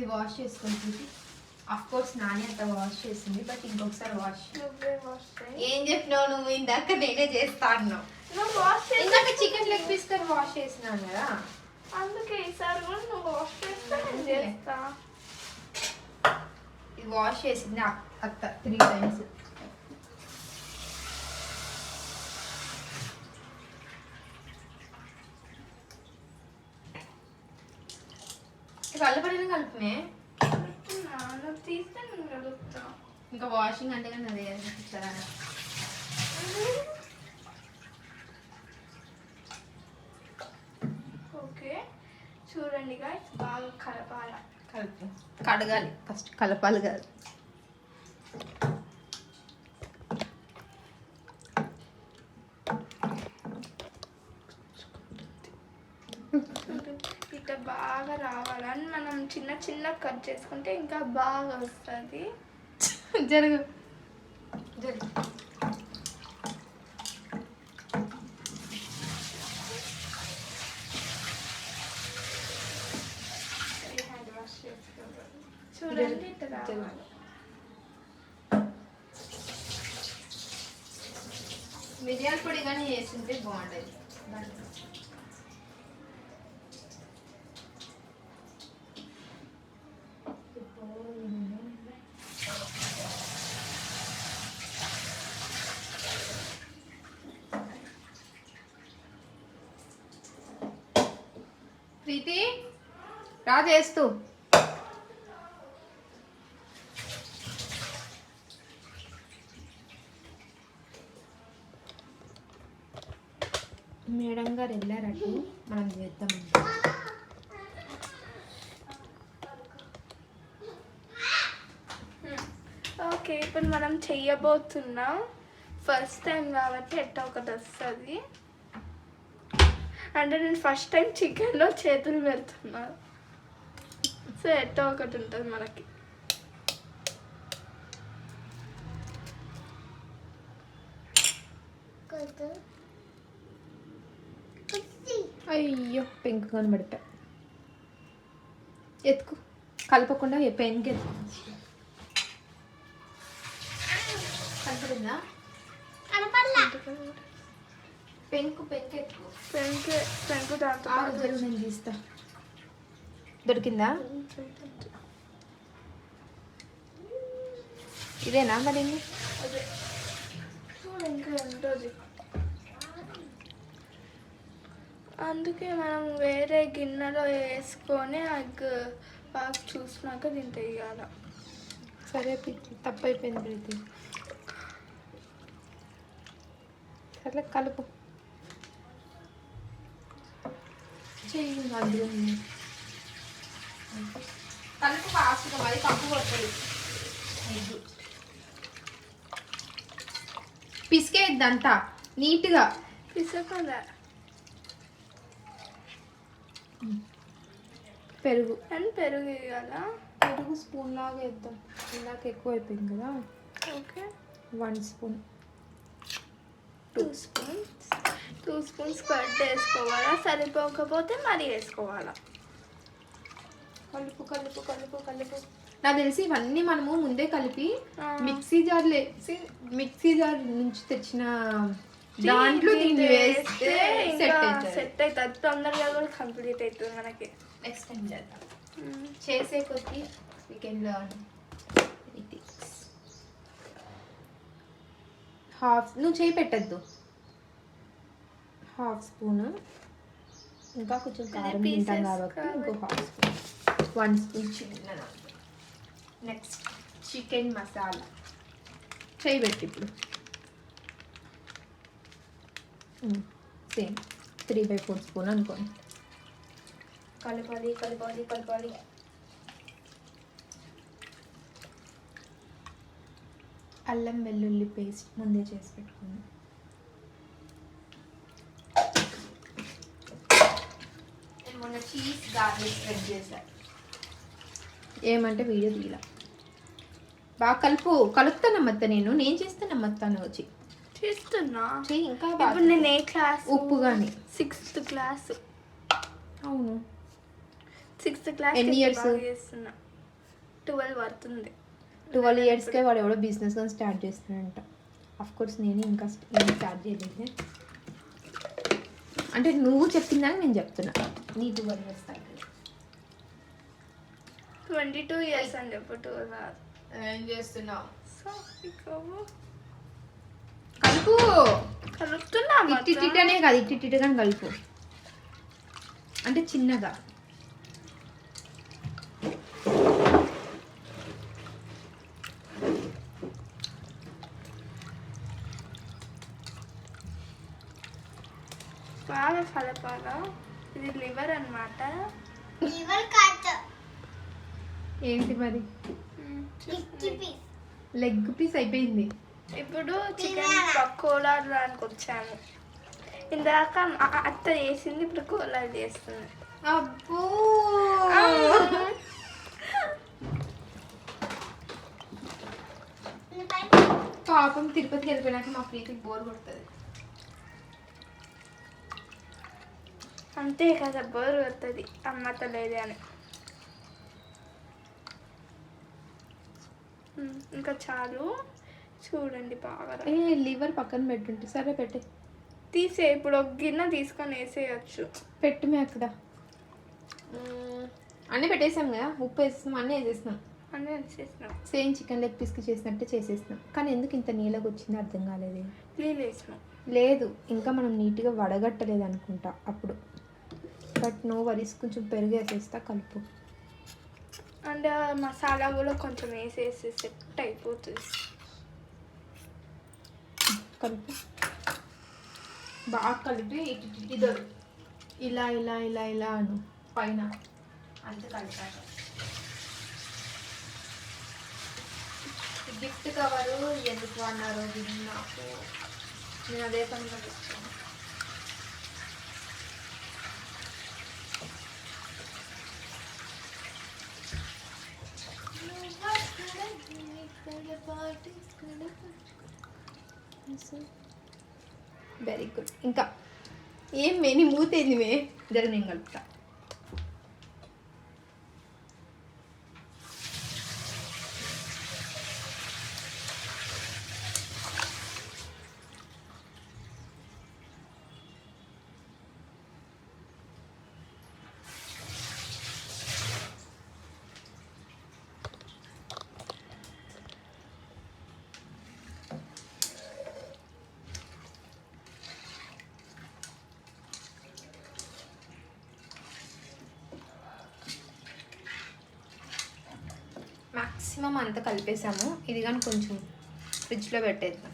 ఇది వాష్ చేసుకుంటుంది of course Nani అంత వాష్ చేసింది బట్ ఇంకొకసారి వాష్ నువ్వే వాష్ చేయి. ఏం చెప్పినావు నువ్వు? ఇందాక నేనే చేస్తా అన్నావు. నువ్వు వాష్ చేయి ఇందాక chicken leg piece curry wash చేసినాను కదా? అందుకే ఈసారి కూడా నువ్వు వాష్ చేస్తే నేను అంతే. చేస్తా. ఇది వాష్ చేసింది అత్త త్రీ టైమ్స్ కలుపుతున్నా. నువ్వు తీస్తే నేను కలుపుతా. ఇంకా వాషింగ్ అంటే కానీ అదే ఇస్తారా ఓకే. చూడండి guys బాగా కలపాల? కలుపు కడగాలి. ఫస్ట్ కలపాలి కాదు ఇట్లా బాగా రావాలని మనం చిన్న చిన్న కట్ చేసుకుంటే ఇంకా బాగా వస్తుంది. జరుగు. జరుగు. చూడండి ఇట్లా రావాలి. మిరియాల పొడి కానీ వేస్తుంటే బాగుండేది ప్రీతి రా చేస్తూ మేడం గారు వెళ్ళారట మనం చేద్దాం. ఓకే ఇప్పుడు మనం చెయ్యబోతున్నాం. ఫస్ట్ టైం కాబట్టి ఎట్ట ఒకటి వస్తుంది అంటే నేను ఫస్ట్ టైం చికెన్లో చేతులు పెడుతున్నాను సో ఎట్ట ఒకటి ఉంటుంది మనకి. అయ్యో పెంకు కనబడిపా ఎత్తుకు. కలపకుండా ఏ పెంకు ఎత్తుకు కనపడిందా? పెంకు పెంకు ఎత్తుకు పెంకు పెంకు దాంతో నేను తీస్తా. దొరికిందా? ఇదేనా మరి? అందుకే మనం వేరే గిన్నెలో వేసుకొని ఎగ్ బాగా చూసినాక దీంట్లో వేయాలి సరే ప్రీతి తప్పైపోయింది ప్రీతి. సరే కలుపు. చెయ్యి అందులో కలుపు ఫాస్ట్గా మరి కప్పు కొట్టదు పిసికేద్దంతా నీట్గా. పిసకలే. పెరుగు. అని పెరుగు వేయాల పెరుగు స్పూన్ లాగా వేద్దాం ఇందాక ఎక్కువ అయిపోయింది కదా. Okay. One spoon. Two spoons. Two spoons cut వేసుకోవాలా సరిపోకపోతే మరి వేసుకోవాలా? కలుపు కలుపు కలుపు కలుపు. నాకు తెలిసి ఇవన్నీ మనము ముందే కలిపి. మిక్సీ జార్ లేసి మిక్సీ జార్ నుంచి తెచ్చిన దాంట్లో దీన్ని వేస్తే సెట్ అవుతుంది సెట్ అవుతుంది తొందరగా కూడా కంప్లీట్ అవుతుంది మనకి. నెక్స్ట్ టైం చేద్దాం చేసే కొద్దీ వీ కెన్ లర్న్ హాఫ్ నువ్వు చేయి పెట్టద్దు. హాఫ్ స్పూన్ ఇంకా కొంచెం కారం తింటాం కాబట్టి ఇంకో హాఫ్ స్పూన్ వన్ స్పూన్ చిన్న నెక్స్ట్ చికెన్ మసాలా చేయి పెట్టి ఇప్పుడు. Same three by four spoon అనుకోండి. కలపాలి కలపాలి కలపాలి. అల్లం వెల్లుల్లి పేస్ట్ ముందే చేసి పెట్టుకుందాం. నేను మొన్న చీజ్ గార్లిక్ స్ప్రెడ్ చేశాను ఏమంటే వీడియో తీయాల. బాగా కలుపు కలుపుతానమ్మత్త నేను. నేను చేస్తానమ్మత్తాను వచ్చి. చేస్తున్నా? ఇంకా ఇప్పుడు నేను ఏ క్లాస్? ఉప్పు కానీ సిక్స్త్ క్లాస్. అవును. సిక్స్త్ క్లాస్ ఎన్ని years? చేస్తున్నా. ట్వెల్వ్ పడుతుంది. ట్వెల్వ్ ఇయర్స్కే వాడు ఎవడో బిజినెస్ కానీ స్టార్ట్ చేస్తున్నాడంట. అఫ్ కోర్స్ నేను ఇంకా నేను స్టార్ట్ చేయలేదు అంటే నువ్వు చెప్పిందాక నేను చెప్తున్నా. నీ twelve years twenty two years చెప్పు ట్వెల్వ్ కాదు. ఏం చేస్తున్నావు? కలుపు. కలుపుతున్నా ఇట్టి ఇట్టనే కాదు ఇట్టి ఇట్టిగా కలుపు. అంటే చిన్నగా. బాగా కలపాలా ఇది లివర్ అన్నమాట. లివర్ కట్ ఏంటి మరి? లెగ్ పీస్ అయిపోయింది. ఇప్పుడు చికెన్ పకోడా దానికి వచ్చాను. ఇందాక అత్త చేసింది ఇప్పుడు కోలా చేస్తుంది. అబ్బో! పాపం తిరుపతికి వెళ్ళిపోయినాక మా ప్రీతికి బోర్ కొడుతుంది. అంతే కదా బోర్ వస్తుంది అమ్మతో లేదే అని. ఇంకా చాలు. చూడండి బాగా. ఏ లివర్ పక్కన పెట్టుంటే సరే పెట్టే. తీసే ఇప్పుడు ఒక గిన్నె తీసుకొని వేసేయచ్చు. పెట్టు మీ అక్కడ. అన్నీ పెట్టేసాం కదా. ఉప్పు వేసేసాం అన్నీ వేసేసినాం. అని వేసేసినాం. సేమ్ చికెన్ లెగ్ పీస్కి చేసినట్టే చేసేసినాం. కానీ ఎందుకు ఇంత నీళ్ళకి వచ్చిందో అర్థం కాలేదు. నీళ్ళు వేసినాం. లేదు ఇంకా మనం నీట్గా వడగట్టలేదు అనుకుంటా అప్పుడు. బట్ నో వరీస్ కొంచెం పెరుగు వేసేస్తా కలుపు. అండ్ మసాలా కూడా కొంచెం వేసేసి సెట్ అయిపోతుంది. కలిపి. బాగా కలిపి ఇటు ఇలా ఇలా ఇలా ఇలా అను. పైన. అంత కలిపాక. గిఫ్ట్ కవరు ఎందుకు అన్నారు నాకు నేను అదే పనిగా తెచ్చాను వెరీ గుడ్ ఇంకా ఏం మే నీ మూతేంది మే? జర నేను కలుపుతా. మ్యాక్సిమం అంతా కలిపేసాము. ఇది కానీ కొంచెం ఫ్రిడ్జ్లో పెట్టేద్దాం.